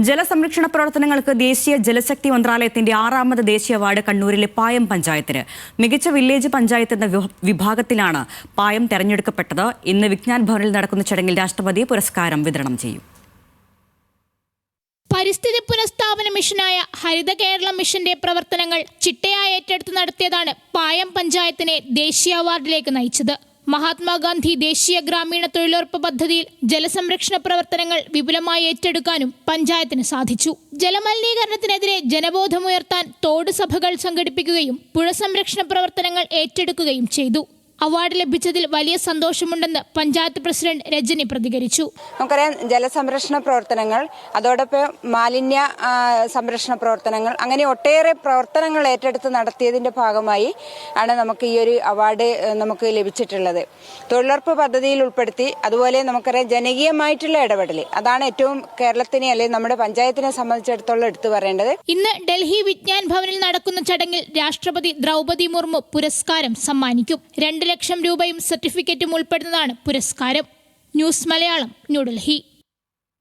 ജലസംരക്ഷണ പ്രവർത്തനങ്ങൾക്ക് ദേശീയ ജലശക്തി മന്ത്രാലയത്തിന്റെ ആറാമത് ദേശീയ അവാർഡ് കണ്ണൂരിലെ പായം പഞ്ചായത്തിന്. മികച്ച വില്ലേജ് പഞ്ചായത്ത് എന്ന വിഭാഗത്തിലാണ് പായം തെരഞ്ഞെടുക്കപ്പെട്ടത്. ഇന്ന് വിജ്ഞാൻ ഭവനിൽ നടക്കുന്ന ചടങ്ങിൽ രാഷ്ട്രപതി പുരസ്കാരം വിതരണം ചെയ്യും. പരിസ്ഥിതി പുനഃസ്ഥാപന മിഷനായ ഹരിത കേരളം മിഷന്റെ പ്രവർത്തനങ്ങൾ ചിട്ടയായി ഏറ്റെടുത്ത് നടത്തിയതാണ് പായം പഞ്ചായത്തിനെ ദേശീയ അവാർഡിലേക്ക് നയിച്ചത്. മഹാത്മാഗാന്ധി ദേശീയ ഗ്രാമീണ തൊഴിലുറപ്പ് പദ്ധതിയിൽ ജലസംരക്ഷണ പ്രവർത്തനങ്ങൾ വിപുലമായി ഏറ്റെടുക്കാനും പഞ്ചായത്തിന് സാധിച്ചു. ജലമലിനീകരണത്തിനെതിരെ ജനബോധമുയർത്താൻ തോട് സഭകൾ സംഘടിപ്പിക്കുകയും പുഴ സംരക്ഷണ പ്രവർത്തനങ്ങൾ ഏറ്റെടുക്കുകയും ചെയ്തു. അവാർഡ് ലഭിച്ചതിൽ വലിയ സന്തോഷമുണ്ടെന്ന് പഞ്ചായത്ത് പ്രസിഡന്റ് രജനി പ്രതികരിച്ചു. നമുക്കറിയാം ജലസംരക്ഷണ പ്രവർത്തനങ്ങൾ അതോടൊപ്പം മാലിന്യ സംരക്ഷണ പ്രവർത്തനങ്ങൾ അങ്ങനെ ഒട്ടേറെ പ്രവർത്തനങ്ങൾ ഏറ്റെടുത്ത് നടത്തിയതിന്റെ ഭാഗമായി ആണ് നമുക്ക് ഈ ഒരു അവാർഡ് നമുക്ക് ലഭിച്ചിട്ടുള്ളത്. തൊഴിലുറപ്പ് പദ്ധതിയിൽ ഉൾപ്പെടുത്തി അതുപോലെ നമുക്കറിയാം ജനകീയമായിട്ടുള്ള ഇടപെടൽ അതാണ് ഏറ്റവും കേരളത്തിനെ അല്ലെങ്കിൽ നമ്മുടെ പഞ്ചായത്തിനെ സംബന്ധിച്ചിടത്തോളം എടുത്തു പറയേണ്ടത്. ഇന്ന് ഡൽഹി വിജ്ഞാൻ ഭവനിൽ നടക്കുന്ന ചടങ്ങിൽ രാഷ്ട്രപതി ദ്രൗപതി മുർമു പുരസ്കാരം സമ്മാനിക്കും. രണ്ട് ലക്ഷം രൂപയും സർട്ടിഫിക്കറ്റും ഉൾപ്പെടുന്നതാണ് പുരസ്കാരം. ന്യൂസ് മലയാളം ന്യൂഡൽഹി.